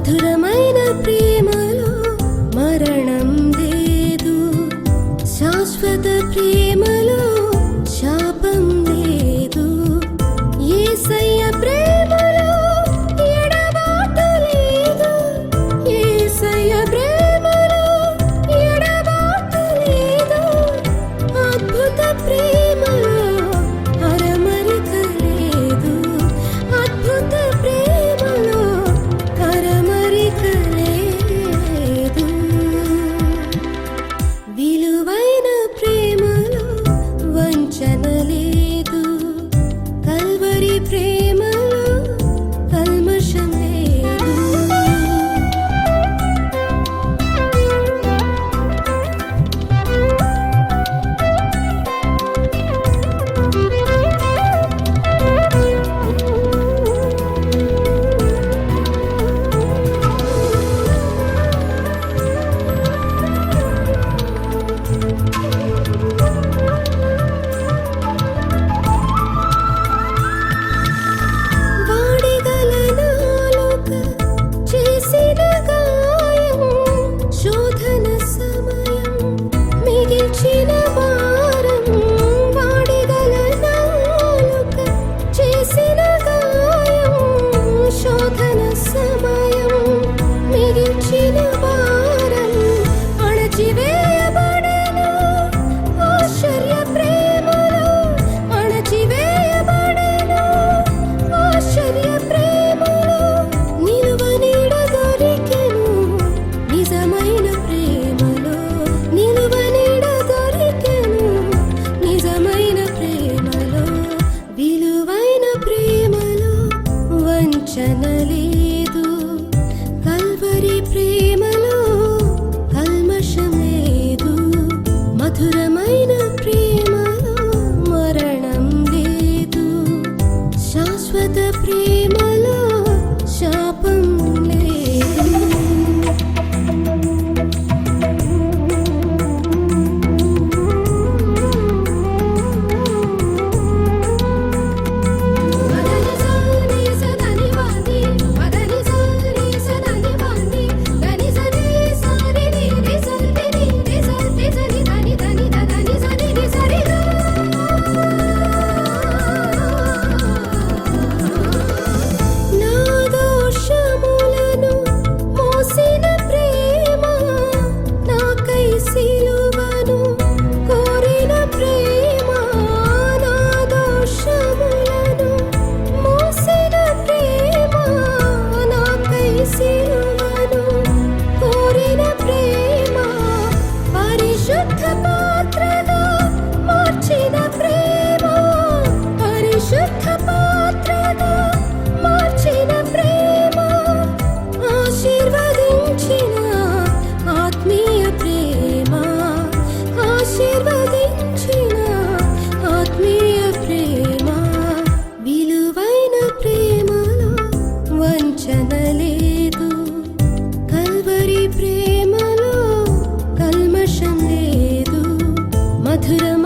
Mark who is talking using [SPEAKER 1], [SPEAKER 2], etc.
[SPEAKER 1] మధురమైన ప్రేమలో మరణం లేదు. శాశ్వత ప్రేమ శాశ్వత ప్రేమలో మధురమైన